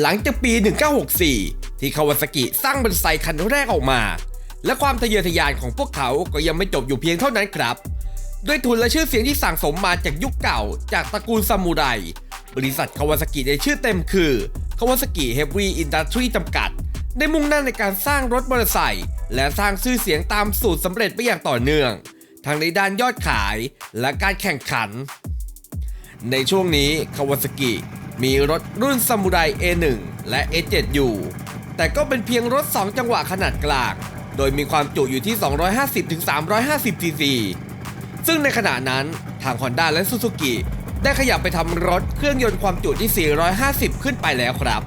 หลังจากปี 1964 ที่คาวาซากิสร้างมอเตอร์ไซค์คันแรกออกมา และความทะเยอทะยานของพวกเขาก็ยังไม่จบอยู่เพียงเท่านั้นครับ ด้วยทุนและชื่อเสียงที่สั่งสมมาจากยุคเก่า จากตระกูลซามูไร บริษัทคาวาซากิในชื่อเต็มคือคาวาซากิเฮฟวีอินดัสทรีจำกัด ได้มุ่งหน้าในการสร้างรถมอเตอร์ไซค์และสร้างชื่อเสียงตามสูตรสำเร็จไปอย่างต่อเนื่อง ทั้งในด้านยอดขายและการแข่งขัน ในช่วงนี้คาวาซากิ มีรถรุ่นซามูไร A1 และ A7 อยู่ แต่ก็เป็นเพียงรถ 2 จังหวะขนาดกลาง โดยมีความจุอยู่ที่ 250-350 cc ซึ่งในขณะนั้นทาง Honda และ Suzuki ได้ขยับไปทำรถเครื่องยนต์ความจุที่ 450 ขึ้นไปแล้วครับ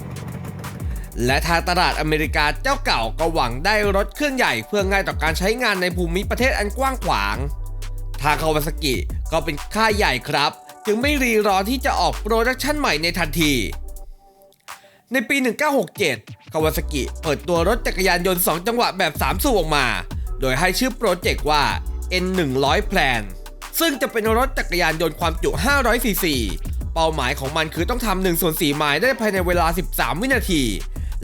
และทางตลาดอเมริกาเจ้าเก่าก็หวังได้รถเครื่องใหญ่เพื่อง่ายต่อการใช้งานในภูมิประเทศอันกว้างขวาง ทางคาวาซากิก็เป็นค่ายใหญ่ครับ จึงไม่รีรอที่จะออกโปรดักชันใหม่ในทันที ในปี 1967 คาวาซากิเปิดตัวรถจักรยานยนต์ 2 จังหวะแบบ 3 สูบออกมา โดยให้ชื่อโปรเจกต์ว่า N100 Plan ซึ่งจะเป็นรถจักรยานยนต์ความจุ 500ซีซีเป้าหมายของมันคือต้องทำ1ส่วน4ไมล์ได้ภายในเวลา 13 วินาที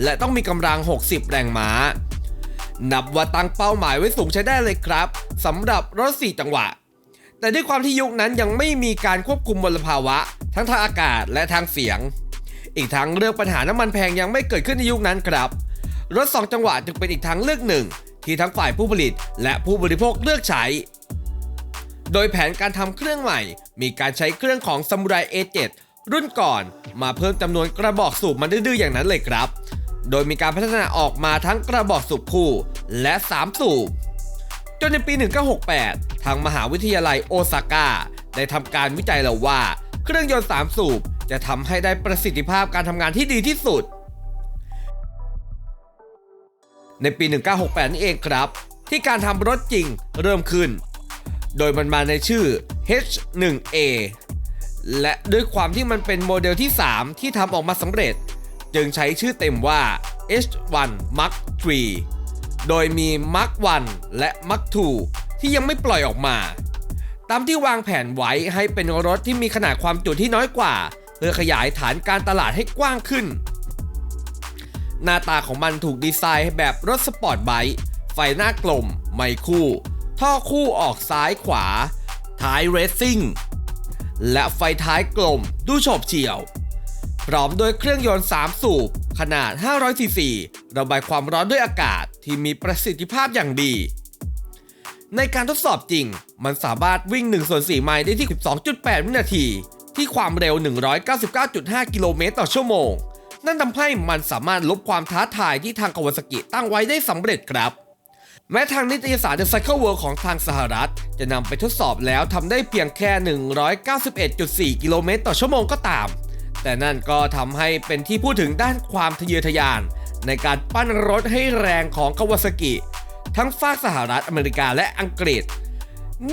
และต้องมีกำลัง 60 แรงม้า นับว่าตั้งเป้าหมายไว้สูงใช้ได้เลยครับสำหรับรถ 4 จังหวะ แต่ด้วยความที่ยุคนั้นยังไม่มีการควบคุมมลภาวะ ทั้งทางอากาศและทางเสียง อีกทั้งเรื่องปัญหาน้ำมันแพงยังไม่เกิดขึ้นในยุคนั้นครับ รถ 2 จังหวะจึงเป็นอีกทางเลือกหนึ่ง ที่ทั้งฝ่ายผู้ผลิตและผู้บริโภคเลือกใช้ โดยแผนการทำเครื่องใหม่ มีการใช้เครื่องของ Samurai A7 รุ่นก่อนมาเพิ่มจำนวนกระบอกสูบมันดื้อๆอย่างนั้นเลยครับ โดยมีการพัฒนาออกมาทั้งกระบอกสูบคู่และ 3 สูบ จนในปี 1968 ทางมหาวิทยาลัยโอซาก้าได้ทำการวิจัยแล้วว่า เครื่องยนต์ 3 สูบจะทำให้ได้ประสิทธิภาพการทำงานที่ดีที่สุด ในปี 1968 นี่เองครับ ที่การทำรถจริงเริ่มขึ้น โดยมันมาในชื่อ H1A และด้วยความที่มันเป็นโมเดลที่ 3 ที่ทำออกมาสำเร็จ จึงใช้ชื่อเต็มว่า H1 Mark III โดยมี Mark 1และ Mark 2ที่ยังไม่ปล่อยออกมา ตามที่วางแผนไว้ให้เป็นรถที่มีขนาดความจุที่น้อยกว่า เพื่อขยายฐานการตลาดให้กว้างขึ้น หน้าตาของมันถูกดีไซน์แบบรถสปอร์ตไบค์ไฟหน้ากลม ไม่คู่ ท่อคู่ออกซ้ายขวา ท้ายเรซซิ่ง และไฟท้ายกลม ดูโฉบเฉี่ยว พร้อมด้วยเครื่องยนต์ 3 สูบ ขนาด 500ซีซีระบายความร้อนด้วยอากาศ ที่มีประสิทธิภาพอย่างดี ในการทดสอบจริง มันสามารถวิ่ง1ส่วน4ไมล์ได้ที่ 12.8 วินาที ที่ความเร็ว 199.5 กิโลเมตรต่อชั่วโมง นั่นทำให้มันสามารถลบความท้าทายที่ทางคาวาซากิตั้งไว้ได้สำเร็จครับแม้ทางนิตยสาร The Cycle World ของทางสหรัฐ จะนำไปทดสอบแล้วทำได้เพียงแค่ 191.4 กิโลเมตรต่อชั่วโมงก็ตาม แต่นั่นก็ทำให้เป็นที่พูดถึงด้านความทะเยอทะยาน ในการปั้นรถให้แรงของคาวาซากิ ทั้งฝากสหรัฐอเมริกาและอังกฤษ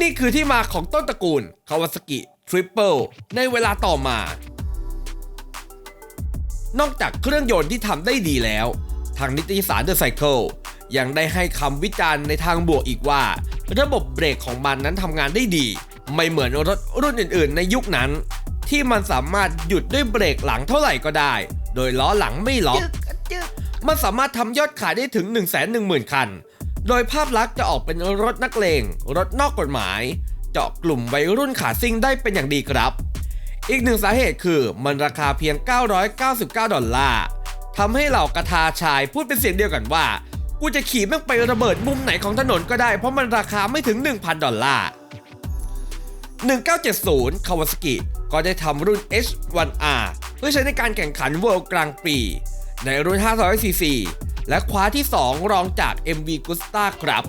นี่คือที่มาของต้นตระกูลคาวาซากิทริปเปิลในเวลาต่อมา นอกจากเครื่องยนต์ที่ทำได้ดีแล้ว ทางนิตยสาร The Cycle ยังได้ให้คำวิจารณ์ในทางบวกอีกว่า ระบบเบรกของมันนั้นทำงานได้ดี ไม่เหมือนรถรุ่นอื่นๆ ในยุคนั้น ที่มันสามารถหยุดด้วยเบรกหลังเท่าไหร่ก็ได้ โดยล้อหลังไม่ล็อก มันสามารถทำยอดขายได้ถึง 1 1 0 0 0 0 คัน โดยภาพลักษณ์จะออกเป็นรถนักเลง รถนอกกฎหมาย เจาะกลุ่มวัยรุ่นขาซิ่งได้เป็นอย่างดีครับ อีกหนึ่งสาเหตุคือมันราคาเพียง 999 ดอลลาร์ทำให้เหล่ากระทาชายพูดเป็นเสียงเดียวกันว่า กูจะขี่แม่งไประเบิดมุมไหนของถนนก็ได้เพราะมันราคาไม่ถึง 1,000 ดอลลาร์ 1970คาวาซากิก็ได้ทำรุ่น H1R เพื่อใช้ในการแข่งขัน World กลางปี ในรุ่น 500cc และคว้าที่ 2 รองจาก MV Gusta ครับ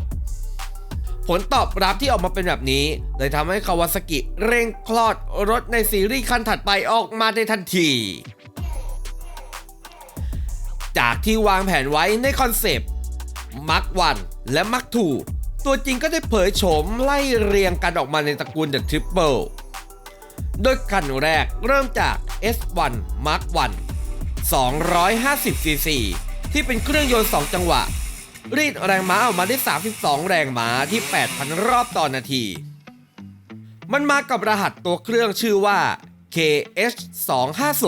ผลตอบรับที่ออกมาเป็นแบบนี้ เลยทำให้คาวาซากิเร่งคลอดรถในซีรีส์คันถัดไปออกมาในทันที จากที่วางแผนไว้ในคอนเซปต์มักวันและมักทูตัวจริงก็ได้เผยโฉมไล่เรียงกันออกมาในตระกูล The Triple โดยคันแรกเริ่มจาก S1 Mark 1 250cc ที่เป็นเครื่องยนต์ 2 จังหวะ รีดแรงม้าออกมาได้ 32 แรงม้าที่ 8,000 รอบต่อนาที มันมากับรหัสตัวเครื่องชื่อว่า KH250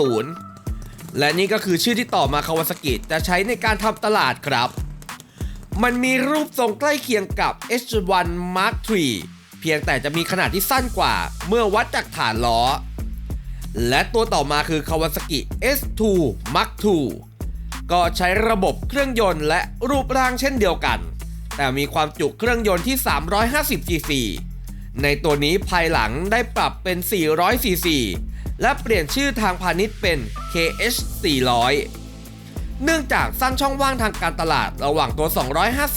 และนี่ก็คือชื่อที่ต่อมาคาวาซากิจะใช้ในการทำตลาดครับ มันมีรูปทรงใกล้เคียงกับ H1 Mark III เพียงแต่จะมีขนาดที่สั้นกว่าเมื่อวัดจากฐานล้อ และตัวต่อมาคือ Kawasaki S2 Mark II ก็ใช้ระบบเครื่องยนต์และรูปร่างเช่นเดียวกัน แต่มีความจุเครื่องยนต์ที่ 350 cc ในตัวนี้ภายหลังได้ปรับเป็น 400 cc และเปลี่ยนชื่อทางพาณิชย์เป็น KH 400 เนื่องจากสร้างช่องว่างทางการตลาดระหว่างตัว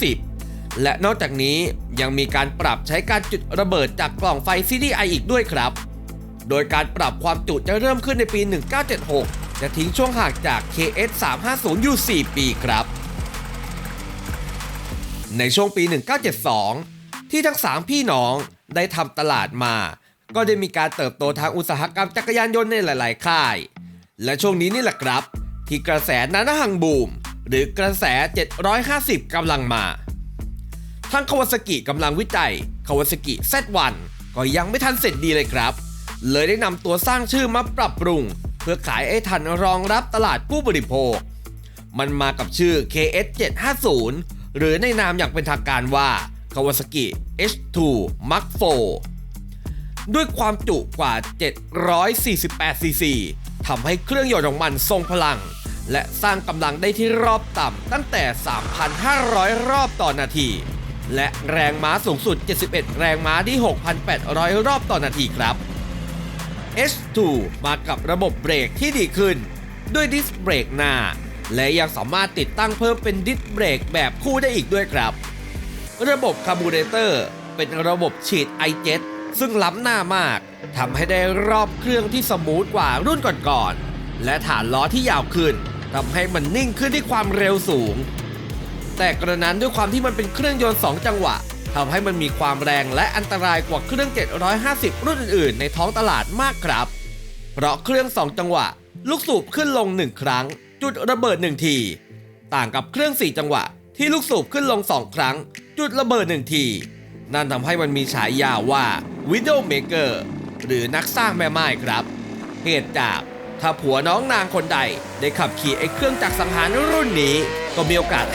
250 และนอกจากนี้ยังมีการปรับใช้การจุดระเบิดจากกล่องไฟ CDI อีกด้วยครับ โดยการปรับความจุจะเริ่มขึ้นในปี 1976 จะทิ้งช่วงห่างจาก KS 350อยู่ 4 ปีครับ ในช่วงปี 1972 ที่ทั้ง 3 พี่น้องได้ทำตลาดมา ก็ได้มีการเติบโตทางอุตสาหกรรมจักรยานยนต์ในหลาย ๆ ค่าย และช่วงนี้นี่แหละครับ ที่กระแสนานาหังบูม หรือกระแส 750กำลังมาทางคาวาซากิกำลังวิจัยคาวาซากิ Z1 ก็ยังไม่ทันเสร็จดีเลยครับ เลยได้นำตัวสร้างชื่อมาปรับปรุง เพื่อขายไอ้ทันรองรับตลาดผู้บริโภค มันมากับชื่อ KS 750หรือในนามอย่างเป็นทางการว่า Kawasaki H2 Mark IV ด้วยความจุกว่า 748ซีซีทำให้เครื่องยนต์ของมันทรงพลัง และสร้างกำลังได้ที่รอบต่ำตั้งแต่ 3,500 รอบต่อนาที และแรงม้าสูงสุด 71 แรงม้าที่ 6,800 รอบต่อนาทีครับ H2 มากับระบบเบรกที่ดีขึ้น ด้วยดิสเบรกหน้า และยังสามารถติดตั้งเพิ่มเป็นดิสเบรกแบบคู่ได้อีกด้วยครับ ระบบคาร์บูเรเตอร์เป็นระบบฉีดไอเจ็ตซึ่งล้ำหน้ามากทำให้ได้รอบเครื่องที่สมูทกว่ารุ่นก่อนๆและฐานล้อที่ยาวขึ้นทำให้มันนิ่งขึ้นที่ความเร็วสูง แต่กระนั้นด้วยความที่มันเป็นเครื่องยนต์ 2 จังหวะ ทำให้มันมีความแรงและอันตรายกว่าเครื่อง 750 รุ่นอื่นๆ ในท้องตลาดมากครับ เพราะเครื่อง 2 จังหวะ ลูกสูบขึ้นลง 1 ครั้ง จุดระเบิด 1 ที ต่างกับเครื่อง 4 จังหวะ ที่ลูกสูบขึ้นลง 2 ครั้ง จุดระเบิด 1 ที นั่นทำให้มันมีฉายาว่า Widowmaker หรือนักสร้างแม่ไม้ครับ เหตุจากถ้าผัวน้องนางคนใดได้ขับขี่ไอ้เครื่องจักรสังหารรุ่นนี้ ก็มีโอกาส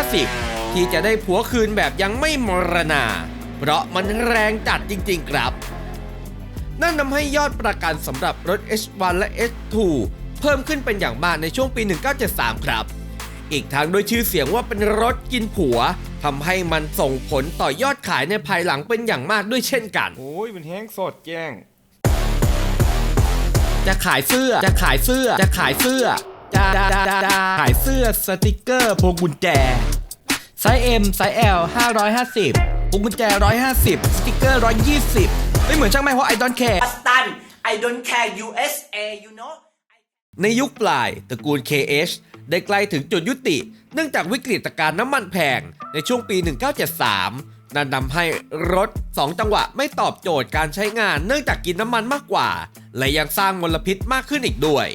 50-50 ที่จะได้ผัวคืนแบบยังไม่มรณา เพราะมันแรงจัดจริงๆครับ นั่นทำให้ยอดประกันสำหรับรถ H1 และ H2 เพิ่มขึ้นเป็นอย่างมากในช่วงปี 1973 ครับ อีกทั้งด้วยชื่อเสียงว่าเป็นรถกินผัวทำให้มันส่งผลต่อยอดขายในภายหลังเป็นอย่างมากด้วยเช่นกัน โอ้ยมันแห้งสดแจ้ง จะขายเสื้อ จะขายเสื้อ จะขายเสื้อจะจะจะจะขายเสื้อสติกเกอร์พวงกุญแจไซส์ M ไซส์ L 550พวงกุญแจ 150 สติกเกอร์ 120 ไม่เหมือนช่างแม่เพราะ I don't care Pakistan I don't care USA you know ในยุคปลายตระกูล KH ได้ใกล้ถึงจุดยุติ เนื่องจากวิกฤตการณ์น้ำมันแพง ในช่วงปี 1973 นั่นทำให้รถ 2 จังหวะไม่ตอบโจทย์การใช้งานเนื่องจากกินน้ำมันมากกว่า และยังสร้างมลพิษมากขึ้นอีกด้วย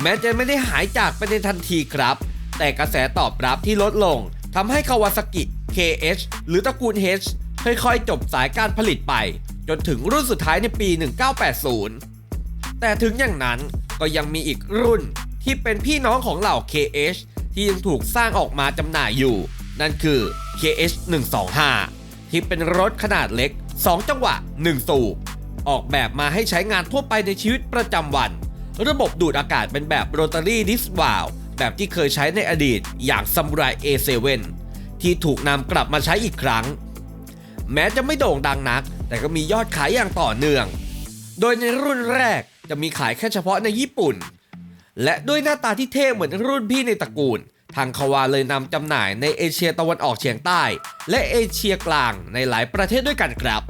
แม้จะไม่ได้หายจากไปในทันทีครับ แต่กระแสตอบรับที่ลดลง ทำให้คาวาซากิ KH หรือตระกูล H ค่อยๆ จบสายการผลิตไป จนถึงรุ่นสุดท้ายในปี 1980 แต่ถึงอย่างนั้นก็ยังมีอีกรุ่นที่เป็นพี่น้องของเหล่า KH ที่ยังถูกสร้างออกมาจำหน่ายอยู่ นั่นคือ KH 125ที่เป็นรถขนาดเล็ก 2 จังหวะ 1 สูบ ออกแบบมาให้ใช้งานทั่วไปในชีวิตประจำวัน ระบบดูดอากาศเป็นแบบโรตารี่ดิสวาล แบบที่เคยใช้ในอดีตอย่างซัมไร A7 ที่ถูกนำกลับมาใช้อีกครั้ง แม้จะไม่โด่งดังนัก แต่ก็มียอดขายอย่างต่อเนื่อง โดยในรุ่นแรกจะมีขายแค่เฉพาะในญี่ปุ่น และด้วยหน้าตาที่เท่เหมือนรุ่นพี่ในตระกูล ทางคาวาเลยนำจำหน่ายในเอเชียตะวันออกเฉียงใต้ และเอเชียกลางในหลายประเทศด้วยกันครับ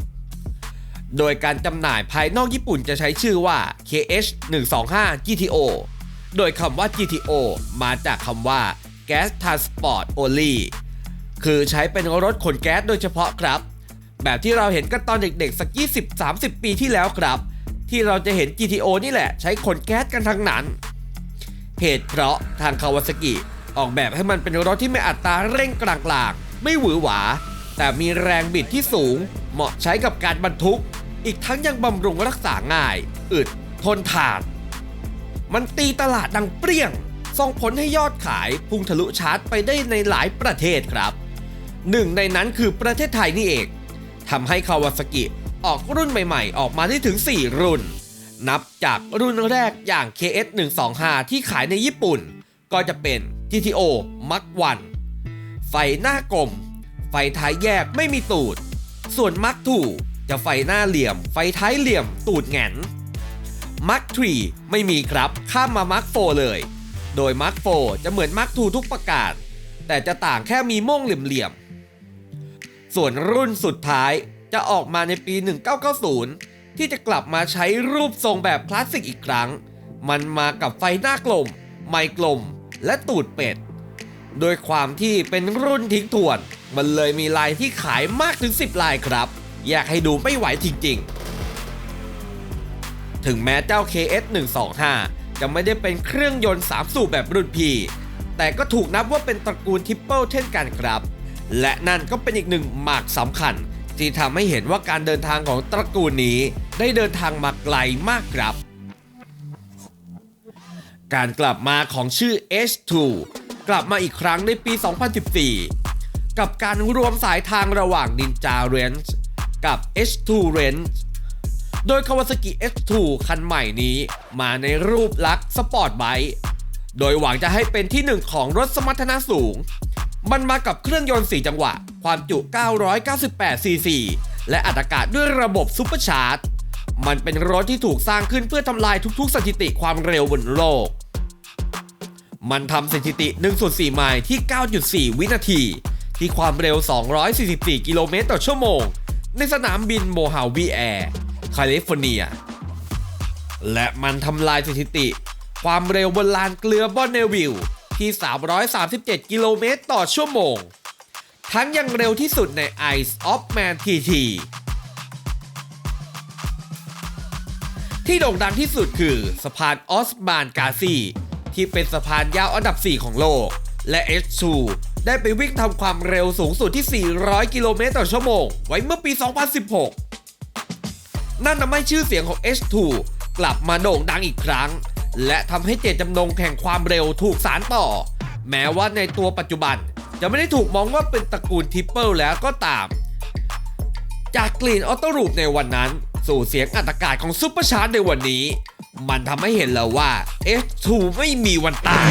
โดยการจำหน่ายภายนอกญี่ปุ่นจะใช้ชื่อว่า KH 125 GTO โดยคำว่า GTO มาจากคำว่า Gas Transport Only คือใช้เป็นรถขนแก๊สโดยเฉพาะครับ แบบที่เราเห็นกันตอนเด็กๆ สัก 20-30 ปีที่แล้วครับ ที่เราจะเห็น GTO นี่แหละใช้ขนแก๊สกันทั้งนั้น เหตุเพราะทางคาวาซากิออกแบบให้มันเป็นรถที่ไม่อัตราเร่งกลางๆ ไม่หวือหวา แต่มีแรงบิดที่สูง เหมาะใช้กับการบรรทุก อีกทั้งยังบำรุงรักษาง่าย อึด ทนทาน มันตีตลาดดังเปรี้ยง ส่งผลให้ยอดขายพุ่งทะลุชาร์ตไปได้ในหลายประเทศครับ หนึ่งในนั้นคือประเทศไทยนี่เองทำให้คาวาซากิออกรุ่นใหม่ๆ ออกมาได้ถึง 4 รุ่น นับจากรุ่นแรกอย่าง KS 125ที่ขายในญี่ปุ่น ก็จะเป็น GTO Mark 1ไฟหน้ากลม ไฟท้ายแยกไม่มีตูด ส่วน Mark 2จะไฟหน้าเหลี่ยม ไฟท้ายเหลี่ยม ตูดแงน Mark 3 ไม่มีครับ ข้ามมา Mark 4 เลย โดย Mark 4 จะเหมือน Mark 2 ทุกประการ แต่จะต่างแค่มีม่งเหลี่ยมๆ ส่วนรุ่นสุดท้ายจะออกมาในปี 1990 ที่จะกลับมาใช้รูปทรงแบบคลาสสิกอีกครั้ง มันมากับไฟหน้ากลม ไมกลม และตูดเป็ด โดยความที่เป็นรุ่นทิ้งทวน มันเลยมีลายที่ขายมากถึง 10 ลายครับ อยากให้ดูไม่ไหวจริงๆ ถึงแม้เจ้า KS 125 จะไม่ได้เป็นเครื่องยนต์ 3 สูบแบบรุ่นพี่ แต่ก็ถูกนับว่าเป็นตระกูลทิปเปิลเช่นกันครับ และนั่นก็เป็นอีกหนึ่งหมากสำคัญ ที่ทำให้เห็นว่าการเดินทางของตระกูลนี้ได้เดินทางมาไกลมากครับ การกลับมาของชื่อ H2 กลับมาอีกครั้งในปี 2014 กับการรวมสายทางระหว่าง Ninja Range กับ H2 Range โดย Kawasaki H2 คันใหม่นี้มาในรูปลักษณ์สปอร์ตไบค์โดยหวังจะให้เป็นที่หนึ่งของรถสมรรถนะสูง มันมากับเครื่องยนต์ 4 จังหวะ ความจุ 998ซีซีและอัตรากาศด้วยระบบซุปเปอร์ชาร์จ มันเป็นรถที่ถูกสร้างขึ้นเพื่อทำลายทุกๆ สถิติความเร็วบนโลก มันทำสถิติ1ส่วน4ไมล์ที่ 9.4 วินาที ที่ความเร็ว 244 กิโลเมตรต่อชั่วโมง ในสนามบินโมฮาวีแอร์ แคลิฟอร์เนีย และมันทำลายสถิติ ความเร็วบนลานเกลือบอนเนวิลล์ที่ 337 กิโลเมตรต่อชั่วโมง ทั้งยังเร็วที่สุดใน Ice of Man TT ที่โด่งดังที่สุดคือสะพานออสมานกาซี ที่เป็นสะพานยาวอันดับ 4 ของโลก และ H2 ได้ไปวิ่งทำความเร็วสูงสุดที่ 400 กิโลเมตรต่อชั่วโมง ไว้เมื่อปี 2016 นั่นทำให้ชื่อเสียงของ H2 กลับมาโด่งดังอีกครั้ง และทำให้เจตจำนงแห่งความเร็วถูกสารต่อ แม้ว่าในตัวปัจจุบัน จะไม่ได้ถูกมองว่าเป็นตระกูลทิปเปิลแล้วก็ตาม จากกลิ่นออโตรูปในวันนั้น สู่เสียงอัตรากาศของซุปเปอร์ชาร์จในวันนี้ มันทำให้เห็นแล้วว่า H2 ไม่มีวันตาย